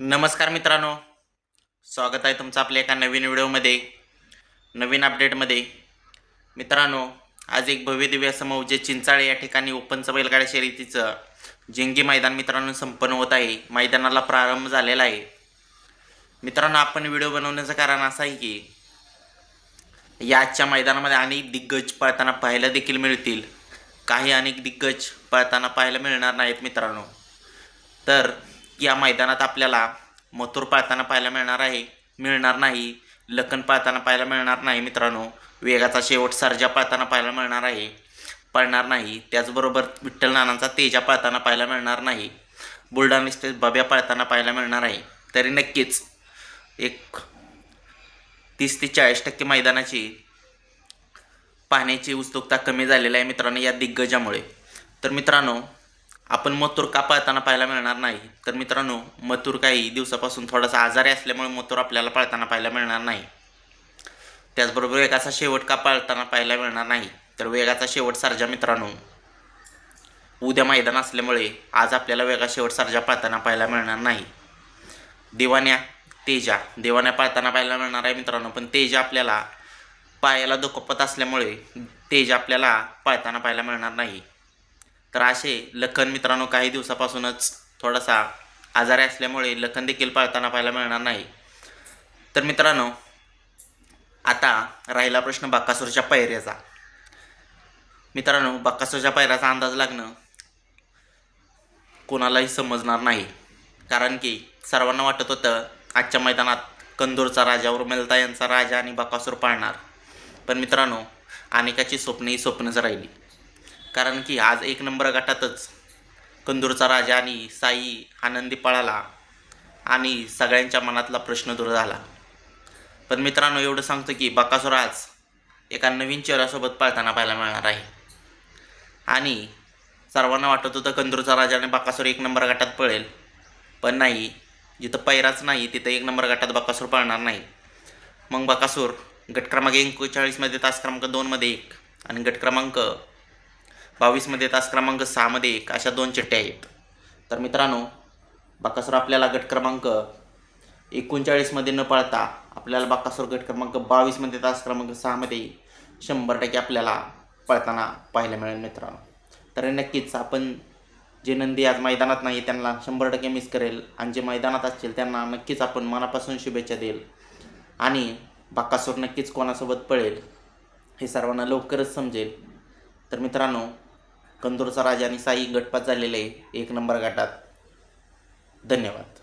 नमस्कार मित्रांनो. स्वागत आहे तुमचं आपल्या एका नवीन व्हिडिओमध्ये नवीन अपडेटमध्ये मित्रांनो आज एक भव्यदिव्य असं मौजे चिंचाळे या ठिकाणी ओपनचं बैलगाड्या शर्यतीचं जिंगी मैदान मित्रांनो संपन्न होत आहे. मैदानाला प्रारंभ झालेला आहे. मित्रांनो आपण व्हिडिओ बनवण्याचं कारण असं आहे की या आजच्या मैदानामध्ये अनेक दिग्गज पळताना पाहायला देखील मिळतील. काही अनेक दिग्गज पळताना पाहायला मिळणार नाहीत मित्रांनो. तर या मैदानात आपल्याला मथुर पाळताना पाहायला मिळणार आहे. मिळणार नाही. लखन पाळताना पाहायला मिळणार नाही मित्रांनो. वेगाचा शेवट सर्जा पाळताना पाहायला मिळणार आहे. पळणार नाही. त्याचबरोबर विठ्ठल नानांचा तेजा पाळताना पाहायला मिळणार नाही. बुलढाणा एक्सप्रेस बब्या पाळताना पाहायला मिळणार आहे. तरी नक्कीच एक तीस ते चाळीस टक्के मैदानाची पाहण्याची उत्सुकता कमी झालेली आहे मित्रांनो या दिग्गजामुळे. तर मित्रांनो आपण मथुर का पाळताना पाहायला मिळणार नाही? तर मित्रांनो मथुर काही दिवसापासून थोडासा आजारी असल्यामुळे मथुर आपल्याला पाळताना पाहायला मिळणार नाही. त्याचबरोबर वेगाचा शेवट का पाळताना पाहायला मिळणार नाही? तर वेगाचा शेवट सारजा मित्रांनो. उद्या मैदान असल्यामुळे आज आपल्याला वेगा शेवट सारजा पाळताना पाहायला मिळणार नाही. दिवाण्या तेजा. दिवाण्या पाळताना पाहायला मिळणार आहे मित्रांनो पण तेजा आपल्याला पायाला दुखपत असल्यामुळे तेज आपल्याला पाळताना पाहायला मिळणार नाही. तर असे लखन मित्रांनो काही दिवसापासूनच थोडासा आजारी असल्यामुळे लखन देखील पाळताना पाहायला मिळणार नाही. तर मित्रांनो आता राहिला प्रश्न बाकासूरच्या पायऱ्याचा मित्रांनो बाकासूरच्या पायऱ्याचा अंदाज लागणं कोणालाही समजणार नाही. कारण की सर्वांना वाटत होतं आजच्या मैदानात कंदूरचा राजा उर्मिलता यांचा राजा आणि बकासूर पाळणार. पण मित्रांनो अनेकाची स्वप्न ही स्वप्नच राहिली. कारण की आज एक नंबर गटातच कंदूरचा राजा आणि साई आनंदी पळाला आणि सगळ्यांच्या मनातला प्रश्न दूर झाला. पण मित्रांनो एवढं सांगतो की बकासूर आज एका नवीन चेहऱ्यासोबत पाळताना पाहायला मिळणार आहे. आणि सर्वांना वाटत होतं कंदूरचा राजा आणि बकासूर एक नंबर गटात पळेल. पण नाही जिथं पैराच नाही तिथं एक नंबर गटात बकासूर पळणार नाही. मग बकासूर गट क्रमांक एकोणचाळीसमध्ये तास क्रमांक दोनमध्ये एक आणि गट क्रमांक बावीसमध्ये तास क्रमांक सहामध्ये एक अशा दोन चिठ्ठ्या आहेत. तर मित्रांनो बकासूर आपल्याला गट क्रमांक एकोणचाळीसमध्ये न पळता आपल्याला बाकासूर गट क्रमांक बावीसमध्ये तास क्रमांक सहामध्ये शंभर टक्के आपल्याला पळताना पाहायला मिळेल मित्रांनो. तर नक्कीच आपण जे नंदी आज मैदानात नाही त्यांना शंभर टक्के मिस करेल आणि जे मैदानात असतील त्यांना नक्कीच आपण मनापासून शुभेच्छा देईल. आणि बाकासूर नक्कीच कोणासोबत पळेल हे सर्वांना लवकरच समजेल. तर मित्रांनो कंदूरचा राजा आणि साई गटपात झालेले आहे. एक नंबर गटात. धन्यवाद.